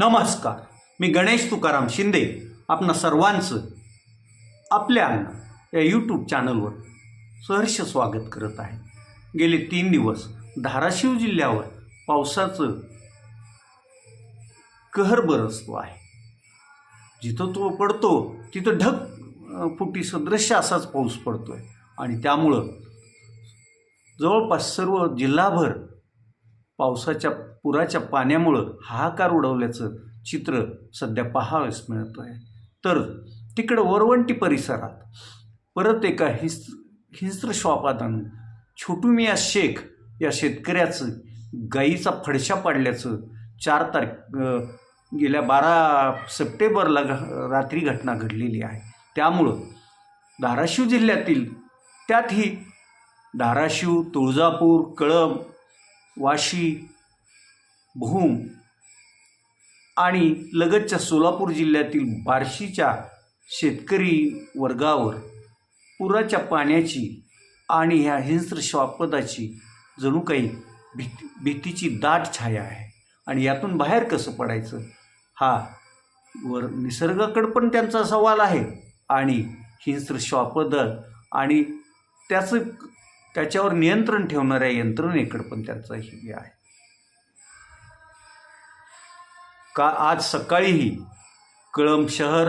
नमस्कार. मी गणेश तुकाराम शिंदे आपणा सर्वांचं आपल्या या यूट्यूब चॅनलवर सहर्ष स्वागत करत आहे. गेले तीन दिवस धाराशिव जिल्ह्यावर पावसाचं कहर बरसतो आहे. जिथं तो पडतो तिथं ढग फुटी सदृश्य असाच पाऊस पडतो आहे आणि त्यामुळं जवळपास सर्व जिल्हाभर पावसाच्या पुराच्या पाण्यामुळं हाहाकार उडवल्याचं चित्र सध्या पाहावयास मिळत आहे तर तिकडं वरवंटी परिसरात परत एका हिस हिंस्त्र श्वापादानं छोटू मिया शेख या शेतकऱ्याचं गाईचा फडशा पाडल्याचं चार तारीख गेल्या बारा सप्टेंबरला घ रात्री घटना घडलेली आहे. त्यामुळं धाराशिव जिल्ह्यातील त्यातही धाराशिव तुळजापूर कळंब वाशी भूम आणि लगतच्या सोलापूर जिल्ह्यातील बार्शीच्या शेतकरी वर्गावर पुराच्या पाण्याची आणि ह्या हिंस्र श्वापदाची जणू काही भीती भीतीची दाट छाया आहे. आणि यातून बाहेर कसं पडायचं? हा वर निसर्गाकडं पण त्यांचा सवाल आहे. आणि हिंस्र श्वापद आणि त्याचं त्याच्यावर नियंत्रण ठेवणाऱ्या यंत्रणेकडं पण त्यांचा हे आहे. का आज सकाळीही कळंब शहर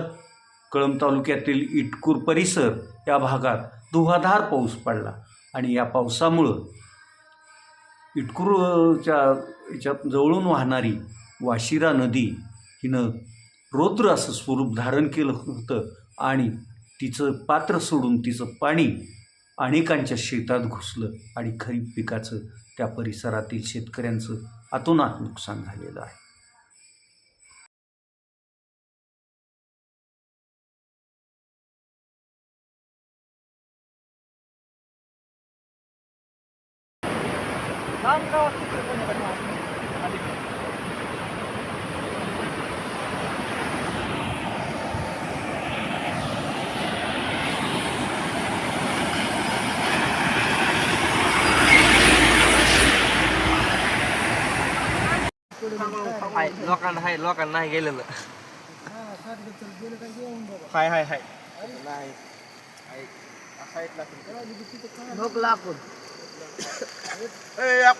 कळंब तालुक्यातील इटकूर परिसर या भागात धुवाधार पाऊस पडला आणि या पावसामुळं इटकूरच्या याच्यात जवळून वाहणारी वाशिरा नदी हिनं रौद्र असं स्वरूप धारण केलं होतं आणि तिचं पात्र सोडून तिचं पाणी अनेकांच्या शेतात घुसलं आणि खरीप पिकाचं त्या परिसरातील शेतकऱ्यांचं अतोनात नुकसान झालेलं आहे. हाय लोकांना हाय लोकांना नाही गेलेलं. हाय हाय हाय. लोक लाकूड.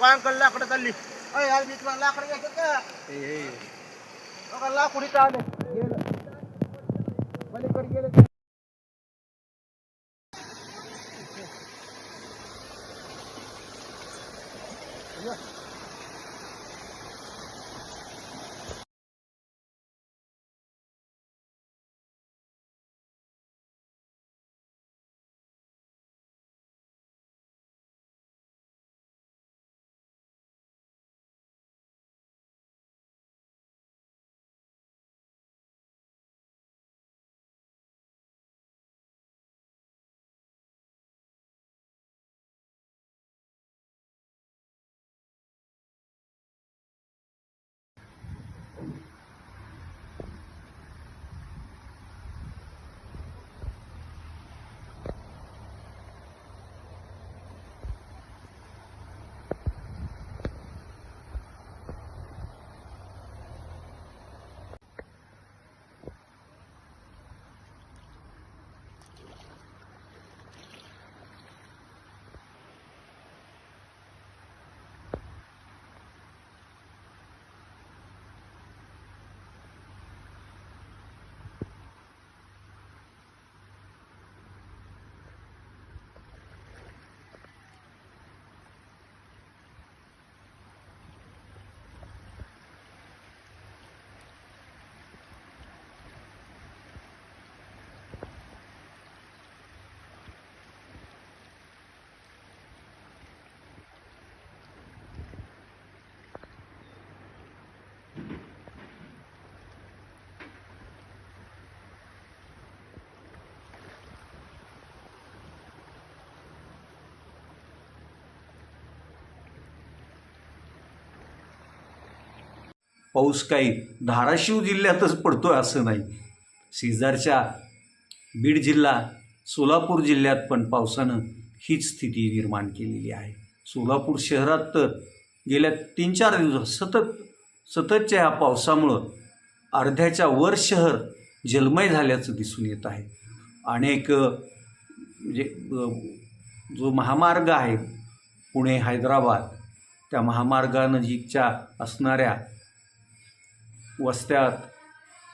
अंकल लाकडं चालली. अय आज मी तुम्हाला लाकडं घ्यायचं का? लोका लाकूड इथं आले. गेलं पलीकडे गेलं पाऊस काही धाराशिव जिल्ह्यातच पडतोय असं नाही. शेजारच्या बीड जिल्हा सोलापूर जिल्ह्यात पण पावसानं हीच स्थिती निर्माण केलेली आहे. सोलापूर शहरात तर गेल्या तीन चार दिवस सतत सततच्या ह्या पावसामुळं अर्ध्याच्या वर शहर जलमय झाल्याचं दिसून येत आहे. अनेक म्हणजे जो महामार्ग आहे पुणे हैदराबाद त्या महामार्गानजीकच्या असणाऱ्या वस्त्यात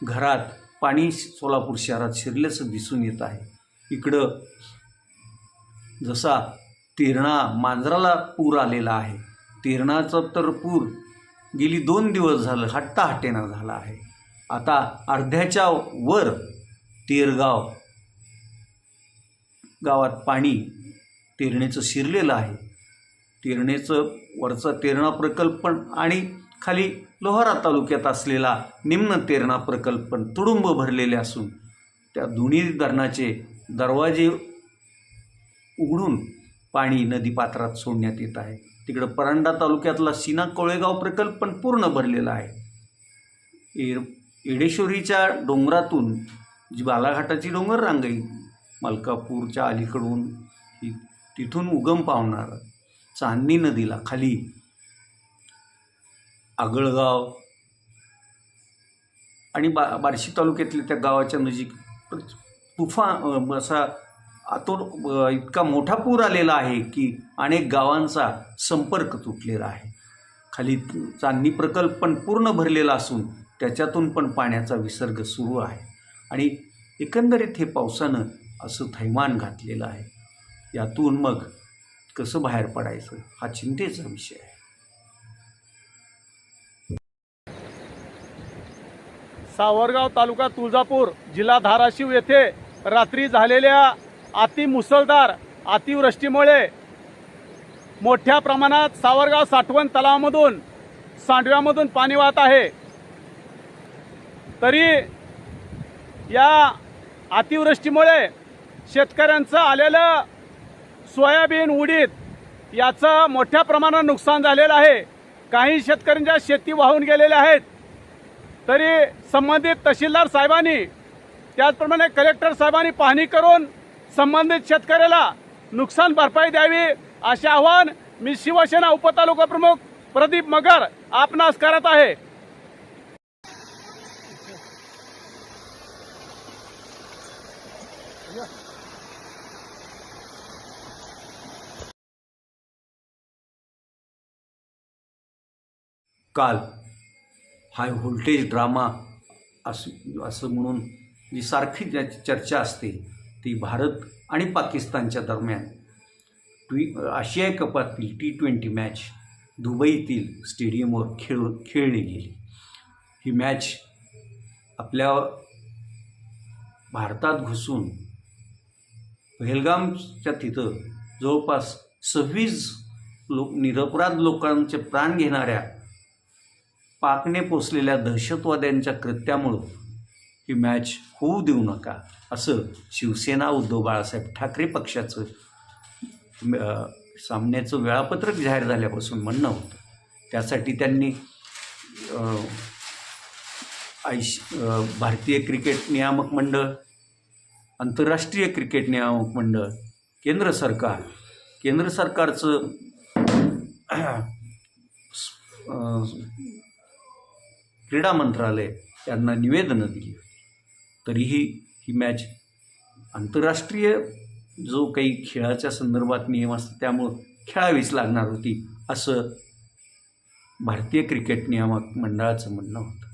घरात पाणी सोलापूर शहरात शिरल्याचं दिसून येत आहे. इकडं जसा तेरणा मांजराला पूर आलेला आहे. तेरणाचा तर पूर गेली दोन दिवस झालं हट्टाहट्टेना झाला आहे. आता अर्ध्याच्या वर तेरगाव गावात पाणी तेरणेचं शिरलेलं आहे. तेरणेचं वरचा तेरणा प्रकल्प पण आणि खाली लोहारा तालुक्यात असलेला निम्न तेरणा प्रकल्प तुडुंब भरलेले असून त्या दोन्ही धरणाचे दरवाजे उघडून पाणी नदीपात्रात सोडण्यात येत आहे. तिकडं परांडा तालुक्यातला सीना कोळेगाव प्रकल्प पण पूर्ण भरलेला आहे. एर एडेश्वरीच्या डोंगरातून जी बालाघाटाची डोंगर रांगाई मलकापूरच्या अलीकडून तिथून उगम पावणार चांदणी नदीला खाली आगळगाव आणि बा बार्शी तालुक्यातल्या त्या गावाच्या नजीक तुफान असा आतून इतका मोठा पूर आलेला आहे की अनेक गावांचा संपर्क तुटलेला आहे. खाली चांदणी प्रकल्प पण पूर्ण भरलेला असून त्याच्यातून पण पाण्याचा विसर्ग सुरू आहे. आणि एकंदरीत हे पावसानं असं थैमान घातलेलं आहे. यातून मग कसं बाहेर पडायचं हा चिंतेचा विषय आहे. सावरगाव तालुका तुळजापूर जिल्हा धाराशिव येथे रात्री झालेल्या अति मुसळधार अतिवृष्टीमुळे मोठ्या प्रमाणात सावरगाव साठवण तलावामधून सांडव्यामधून पाणी वाहत आहे. तरी या अतिवृष्टीमुळे शेतकऱ्यांचं आलेलं सोयाबीन उडीद याचं मोठ्या प्रमाणात नुकसान झालेलं आहे. काही शेतकऱ्यांच्या शेती वाहून गेलेल्या आहेत. तरी संबंधित तहसीलदार साहेबांनी त्याचप्रमाणे कलेक्टर साहेबांनी पाहणी करून संबंधित शेतकऱ्याला नुकसान भरपाई द्यावी असे आवाहन मी शिवसेना उपतालुका प्रमुख प्रदीप मगर आपणास करत आहे. काल हाय व्होल्टेज ड्रामा असं असं म्हणून जी सारखी ज्याची चर्चा असते ती भारत आणि पाकिस्तानच्या दरम्यान. ट्वी आशियाई कपातील टी ट्वेंटी मॅच दुबईतील स्टेडियमवर खेळ खेळली गेली. ही मॅच आपल्या भारतात घुसून पहलगामच्या तिथं जवळपास सव्वीस लोक निरपराध लोकांचे प्राण घेणाऱ्या पाकने पोचलेल्या दहशतवाद्यांच्या कृत्यामुळं ही मॅच होऊ देऊ नका असं शिवसेना उद्धव बाळासाहेब ठाकरे पक्षाचं सामन्याचं वेळापत्रक जाहीर झाल्यापासून म्हणणं होतं. त्यासाठी त्यांनी आयश भारतीय क्रिकेट नियामक मंडळ आंतरराष्ट्रीय क्रिकेट नियामक मंडळ केंद्र सरकार केंद्र सरकारचं क्रीडा मंत्रालय यांना निवेदनं दिली. तरीही ही मॅच आंतरराष्ट्रीय जो काही खेळाच्या संदर्भात नियम असतात त्यामुळं खेळावीच लागणार होती असं भारतीय क्रिकेट नियामक मंडळाचं म्हणणं होतं.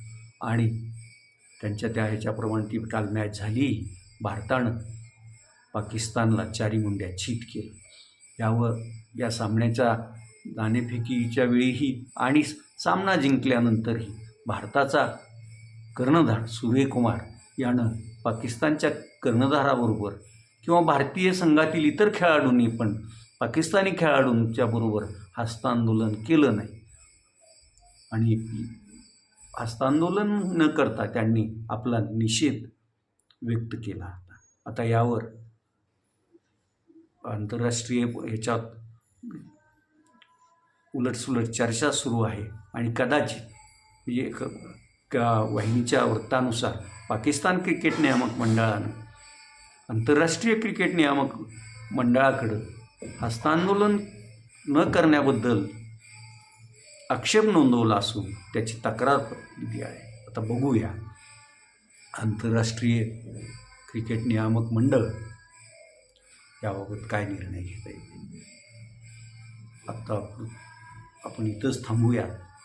आणि त्यांच्या त्या ह्याच्याप्रमाणे ती काल मॅच झाली. भारतानं पाकिस्तानला चारी मुंड्या चीत केलं. यावर या सामन्याच्या नाणेफेकीच्या वेळीही आणि सामना जिंकल्यानंतरही भारताचा कर्णधार सूर्यकुमार यानं पाकिस्तानच्या कर्णधाराबरोबर किंवा भारतीय संघातील इतर खेळाडूंनी पण पाकिस्तानी खेळाडूंच्या बरोबर हस्तांदोलन केलं नाही. आणि हस्तांदोलन न करता त्यांनी आपला निषेध व्यक्त केला होता. आता यावर आंतरराष्ट्रीय ह्याच्यात उलटसुलट चर्चा सुरू आहे आणि कदाचित एक का वाहिनीच्या वृत्तानुसार पाकिस्तान क्रिकेट नियामक मंडळानं आंतरराष्ट्रीय क्रिकेट नियामक मंडळाकडं हस्तांदोलन न करण्याबद्दल आक्षेप नोंदवला असून त्याची तक्रार दिली आहे. आता बघूया. आंतरराष्ट्रीय क्रिकेट नियामक मंडळ याबाबत काय निर्णय घेता येईल? आत्ता आपण आपण इथंच थांबूया